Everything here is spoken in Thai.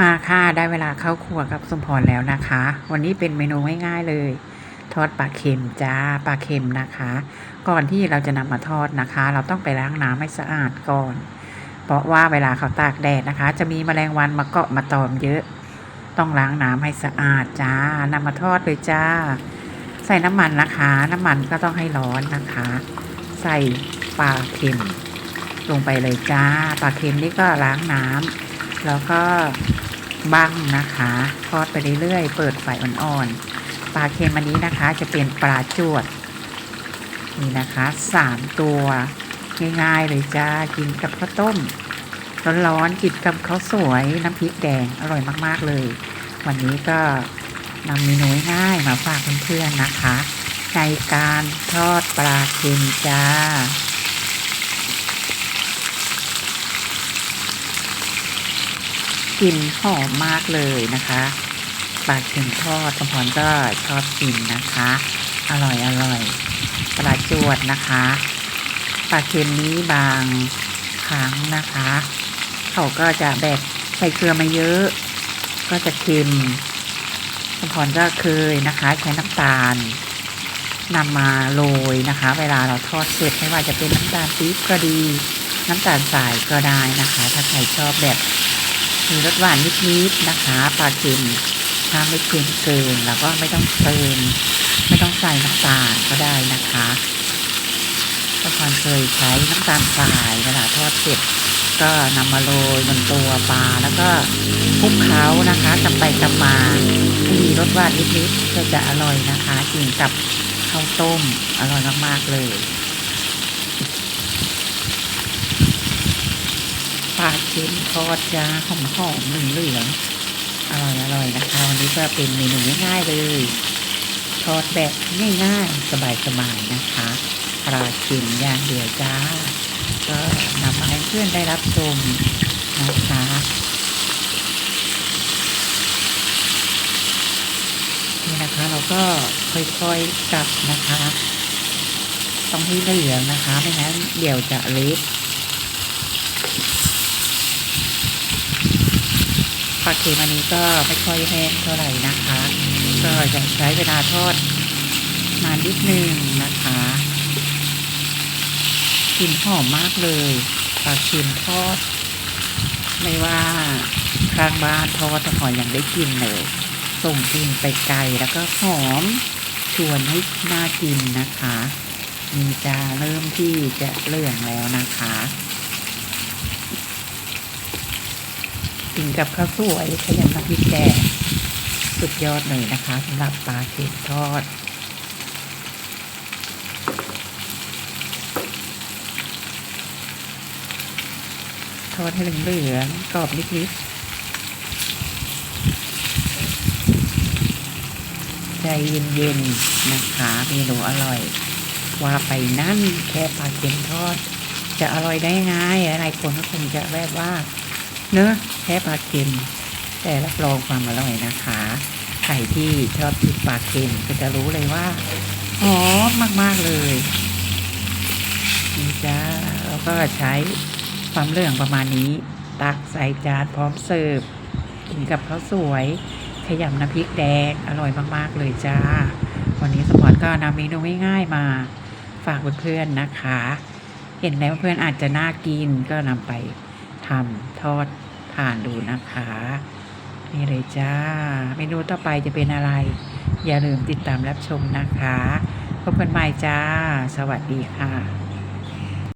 มาค่ะได้เวลาเข้าครัวกับสมพรแล้วนะคะ วันนี้เป็นเมนูง่ายๆเลย ทอดปลาเค็มจ้าปลาเค็มนะคะ ก่อนที่เราจะนำมาทอดนะคะ เราต้องไปล้างน้ำให้สะอาดก่อน เพราะว่าเวลาเขาตากแดดนะคะ จะมีแมลงวันมาเกาะมาตอมเยอะ ต้องล้างน้ำให้สะอาดจ้านำมาทอดเลยจ้า ใส่น้ำมันนะคะ น้ำมันก็ต้องให้ร้อนนะคะ ใส่ปลาเค็มลงไปเลยจ้าปลาเค็มนี่ก็ล้างน้ำแล้วก็ บังนะคะ ทอดไปเรื่อยๆ เปิดไฟอ่อนๆ ปลาเค็มอันนี้นะคะจะเป็นปลาจวด นี่นะคะสามตัวง่ายๆเลยจ้า กินกับข้าวต้ม ร้อนๆกินกับข้าวสวยน้ำพริกแดงอร่อยมากๆเลย วันนี้ก็นำเมนูง่ายมาฝากเพื่อนๆนะคะ ในการทอดปลาเค็มจ้า กลิ่นหอมมากเลยนะคะปลาเค็มทอดสมพรก็ชอบกินนะคะ อร่อยอร่อยปลาจวดนะคะปลาเค็มนี้บางครั้งนะคะ เขาก็จะแบบใส่เกลือมาเยอะ ก็จะเค็มสมพรก็เคยนะคะใช้น้ำตาลนำมาโรยนะคะ เวลาเราทอดเสร็จไม่ว่าจะเป็นน้ำตาลปี๊บก็ดี น้ำตาลทรายก็ได้นะคะ ถ้าใครชอบแบบ มีรสหวานนิดๆนะคะปลาเค็มถ้าไม่เค็มเกินแล้วก็ไม่ต้องเติมไม่ต้องใส่น้ำตาลก็ได้นะคะก็พรเคยใช้น้ำตาลทรายเวลาทอดเสร็จก็นำมาโรยบนตัวปลาแล้วก็คลุกเคล้านะคะกำไปกำมาให้มีรสหวานนิดๆก็จะอร่อยนะคะกินกับข้าวต้มอร่อยมากๆเลย ปลาเค็มทอดจ้าหอมหอมเหลืองอร่อยอร่อยนะคะวันนี้ก็เป็นเมนูง่ายๆเลยทอดแบบง่ายๆสบายๆนะคะปลาเค็มย่างเดียวจ้า ก็นำมาให้เพื่อนได้รับชมนะคะนี่นะคะเราก็ค่อยๆกลับนะคะ ต้องให้เหลืองนะคะ ไม่งั้นเดี๋ยวจะเละ ลาเค็มอันนี้ก็ไม่ค่อยแห้งเท่าไหร่นะคะ ก็จะใช้เวลาทอดนานนิดนึงนะคะกลิ่นหอมมากเลยปลาเค็มทอด ไม่ว่าข้างบ้านทอดตะหอนยังได้กินเลยส่งกลิ่นไปไกลแล้วก็หอมชวนให้น่ากินนะคะ มีจะเริ่มที่จะเหลืองแล้วนะคะ กินกับข้าวสวยขยำน้ำพริกแกงสุดยอดเลยนะคะสำหรับปลาเค็มทอด ทอดให้เหลืองๆกรอบนิดๆใจเย็นๆนะคะเมนูอร่อย ว่าไปนั่นแค่ปลาเค็มทอด จะอร่อยได้ไงอะไรคนก็คงจะแบบว่า เนอะแค่ปลาเค็ม แต่รับรองความอร่อยนะคะใครที่ชอบกินปลาเค็มก็จะรู้เลยว่าหอมมาก ๆ เลยนี่จ้าแล้วก็ใช้ความเหลืองประมาณนี้ ตักใส่จานพร้อมเสิร์ฟกินกับข้าวสวยขยำน้ำพริกแดงอร่อยมาก ๆ เลยจ้า วันนี้สปอร์ตก็นำเมนูง่ายๆมาฝากเพื่อนๆนะคะ เห็นแล้วเพื่อนอาจจะน่ากินก็นำไป ทำทอดทานดูนะคะ นี่เลยจ้า เมนูต่อไปจะเป็นอะไร อย่าลืมติดตามรับชมนะคะ พบกันใหม่จ้า สวัสดีค่ะ